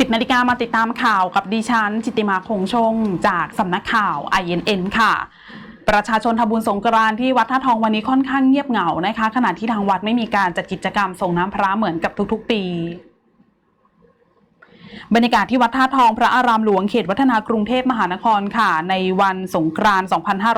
10นาฬิกามาติดตามข่าวกับดิฉัน จิติมาคงชง จากสำนักข่าว INN ค่ะ ประชาชนทำบุญสงกรานที่วัดท่าทองวันนี้ค่อนข้างเงียบเหงานะคะ ขณะที่ทางวัดไม่มีการจัดกิจกรรมส่งน้ำพระเหมือนกับทุกๆ ปี บรรยากาศที่วัดท่าทองพระอารามหลวงเขตวัฒนากรุงเทพมหานครค่ะ ในวันสงกรานต์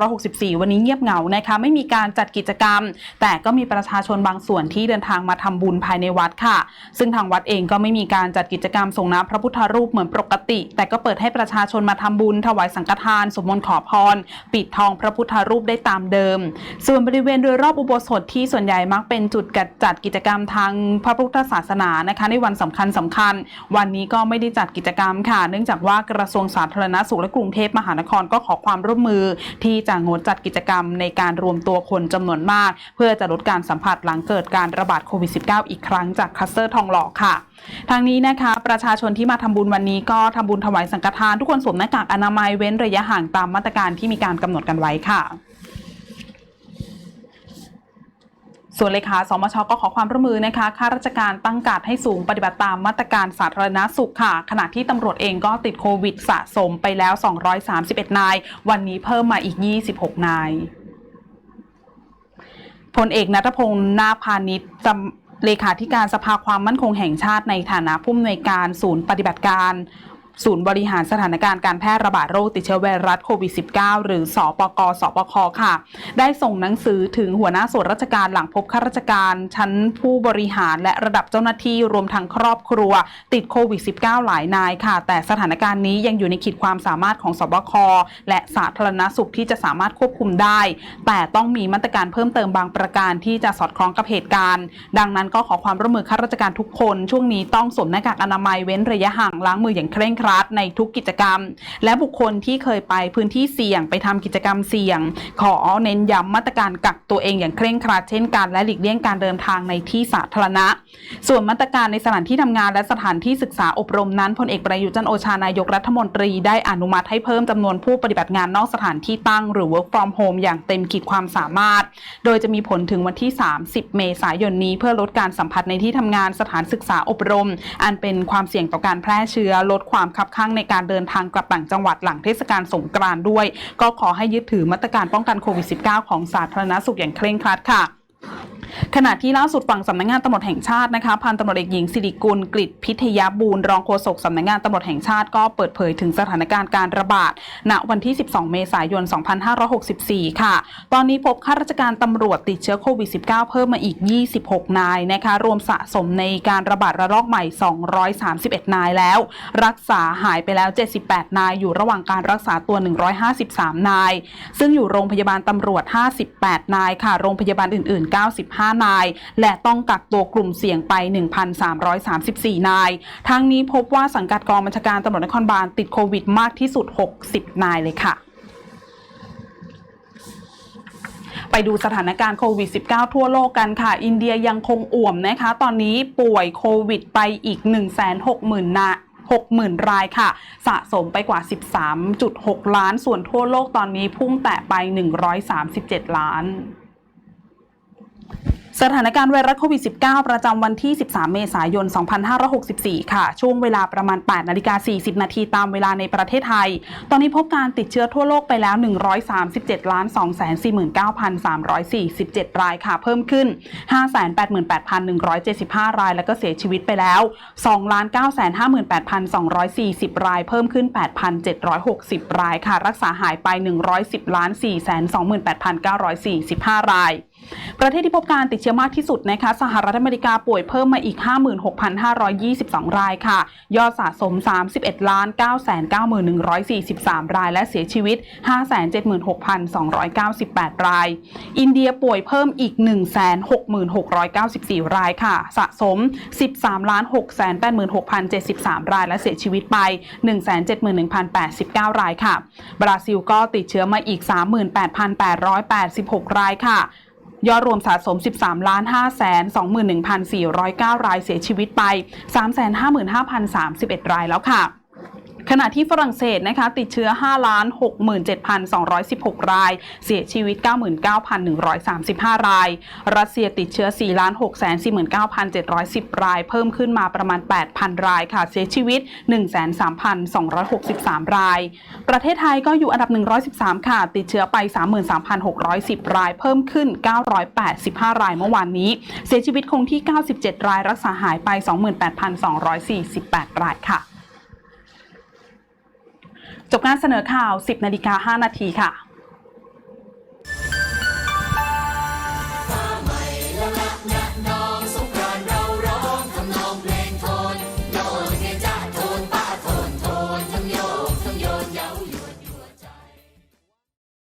2564 วันนี้เงียบเหงานะคะไม่มีการจัดกิจกรรม แต่ก็มีประชาชนบางส่วนที่เดินทางมาทำบุญภายในวัดค่ะ ซึ่งทางวัดเองก็ไม่มีการจัดกิจกรรมส่งน้ำพระพุทธรูปเหมือนปกติ แต่ก็เปิดให้ประชาชนมาทำบุญ ถวายสังฆทาน สมมนต์ขอพร ปิดทองพระพุทธรูปได้ตามเดิม ส่วนบริเวณโดยรอบอุโบสถที่ส่วนใหญ่มักเป็นจุดจัดกิจกรรมทางพระพุทธศาสนานะคะ ในวันสำคัญสำคัญ วันนี้ก็ไม่ได้จัดกิจกรรมค่ะ เนื่องจากว่ากระทรวงสาธารณสุขและกรุงเทพมหานครก็ขอความร่วมมือ ที่จะงดจัดกิจกรรมในการรวมตัวคนจำนวนมาก เพื่อจะลดการสัมผัสหลังเกิดการระบาดโควิด -19 อีกครั้งจากคลัสเตอร์ทองหล่อค่ะทางนี้นะคะ ประชาชนที่มาทำบุญวันนี้ก็ทำบุญถวายสังฆทาน ทุกคนสวมหน้ากากอนามัยเว้นระยะห่างตามมาตรการที่มีการกำหนดกันไว้ค่ะ ส่วนเลขาสมชก็ขอความร่วมมือนะคะข้าราชการตั้งการดให้สูงปฏิบัติตามมาตรการสาธารณสุขค่ะ ขณะที่ตำรวจเองก็ติดโควิดสะสมไปแล้ว 231 นาย วันนี้เพิ่มมาอีก 26 นายพลเอกนัทพงศ์นาพาณิชย์จำเลขาธิการสภาความมั่นคงแห่งชาติในฐานะผู้อำนวยการศูนย์ปฏิบัติการ ศูนย์บริหารสถานการณ์การแพร่ระบาดโรคติดเชื้อไวรัสโควิด -19 หรือสอปกสปคค่ะ ได้ส่งหนังสือถึงหัวหน้าส่วนราชการหลังพบข้าราชการชั้นผู้บริหารและระดับเจ้าหน้าที่รวมทั้งครอบครัว ติดโควิด -19 หลายนายค่ะ แต่สถานการณ์นี้ยังอยู่ในขีดความสามารถของสบคและสาธารณสุขที่จะสามารถควบคุมได้ แต่ต้องมีมาตรการเพิ่มเติมบางประการที่จะสอดคล้องกับเหตุการณ์ ดังนั้นก็ขอความร่วมมือข้าราชการทุกคน ช่วงนี้ต้องสวมหน้ากากอนามัยเว้นระยะห่างล้างมืออย่างเคร่งครัดในทุกกิจกรรม และบุคคลที่เคยไปพื้นที่เสี่ยงไปทำกิจกรรมเสี่ยง ขอเน้นย้ำมาตรการกักตัวเองอย่างเคร่งครัดเช่นกันและหลีกเลี่ยงการเดินทางในที่สาธารณะ ส่วนมาตรการในสถานที่ทำงานและสถานที่ศึกษาอบรมนั้นพลเอกประยุทธ์จันโอชานายกรัฐมนตรีได้อนุมัติให้เพิ่มจำนวนผู้ปฏิบัติงานนอกสถานที่ตั้งหรือ work from home อย่างเต็มขีดความสามารถ โดยจะมีผลถึงวันที่ 30 เมษายนนี้ เพื่อลดการสัมผัสในที่ทำงานสถานศึกษาอบรม อันเป็นความเสี่ยงต่อการแพร่เชื้อลดความคับข้างในการเดินทางกลับต่างจังหวัดหลังเทศกาลสงกรานต์ด้วย ก็ขอให้ยึดถือมาตรการป้องกันโควิด -19 ของสาธารณสุขอย่างเคร่งครัดค่ะ ขณะที่ล่าสุดฝั่งสำนักงานตำรวจแห่งชาตินะคะพันตำรวจเอกหญิงสิริกุลกฤษพิทยาบูรณ์รองโฆษกสำนักงานตำรวจแห่งชาติก็เปิดเผยถึงสถานการณ์การระบาด ณวันที่ 12 เมษายน 2564 ค่ะ ตอนนี้พบข้าราชการตำรวจติดเชื้อโควิด -19 เพิ่มมาอีก 26 นายนะคะรวมสะสมในการระบาดระลอกใหม่ 231 นายแล้ว รักษาหายไปแล้ว 78 นาย อยู่ระหว่างการรักษาตัว 153 นาย ซึ่งอยู่โรงพยาบาลตำรวจ 58 นายค่ะ โรงพยาบาลอื่น ๆ 95 5 นาย และต้องกักตัวกลุ่มเสี่ยงไป 1,334 นาย ทั้งนี้พบว่าสังกัดกองบัญชาการตำรวจนครบาลติดโควิดมากที่สุด 60 นายเลยค่ะไปดูสถานการณ์โควิด -19 ทั่วโลกกันค่ะ อินเดียยังคงอ่วมนะคะ ตอนนี้ป่วยโควิดไปอีก 160,000นา60,000 รายค่ะ สะสมไปกว่า 13.6 ล้าน ส่วนทั่วโลกตอนนี้พุ่งแตะไป 137 ล้าน สถานการณ์ไวรัสโควิด -19 ประจำวันที่ 13 เมษายน 2564 ค่ะ ช่วงเวลาประมาณ 8 นาฬิกา 40 นาทีตามเวลาในประเทศไทย ตอนนี้พบการติดเชื้อทั่วโลกไปแล้ว 137ล้าน249,347 รายค่ะ เพิ่มขึ้น 588,175 ราย แล้วก็เสียชีวิตไปแล้ว 2,958,240 ราย เพิ่มขึ้น 8,760 รายค่ะ รักษาหายไป 110ล้าน428,945 ราย ประเทศที่พบการติดเชื้อมากที่สุดนะคะสหรัฐอเมริกาป่วยเพิ่มมาอีก 56,522 รายค่ะ ยอดสะสม 31ล้าน991,143 ราย และเสียชีวิต 576,298 ราย อินเดียป่วยเพิ่มอีก 166,694 รายค่ะ สะสม 13ล้าน686,073 ราย และเสียชีวิตไป 171,089 รายค่ะ บราซิลก็ติดเชื้อมาอีก 38,886 รายค่ะ ยอดรวมสะสม 13ล้าน5แสน21,409 รายเสียชีวิตไป 355,031 รายแล้วค่ะ ขณะที่ฝรั่งเศสนะคะติดเชื้อ 5 ล้าน 67,216 ราย เสียชีวิต 99,135 ราย รัสเซียติดเชื้อ 4 ล้าน 649,710 ราย เพิ่มขึ้นมาประมาณ 8,000 รายค่ะ เสียชีวิต13,263 ราย ประเทศไทยก็อยู่อันดับ 113 ค่ะ ติดเชื้อไป 33,610 ราย เพิ่มขึ้น 985 รายเมื่อวานนี้ เสียชีวิตคงที่ 97 ราย รักษาหายไป 28,248 รายค่ะ จบการเสนอข่าว 10นาฬิกา5นาทีค่ะ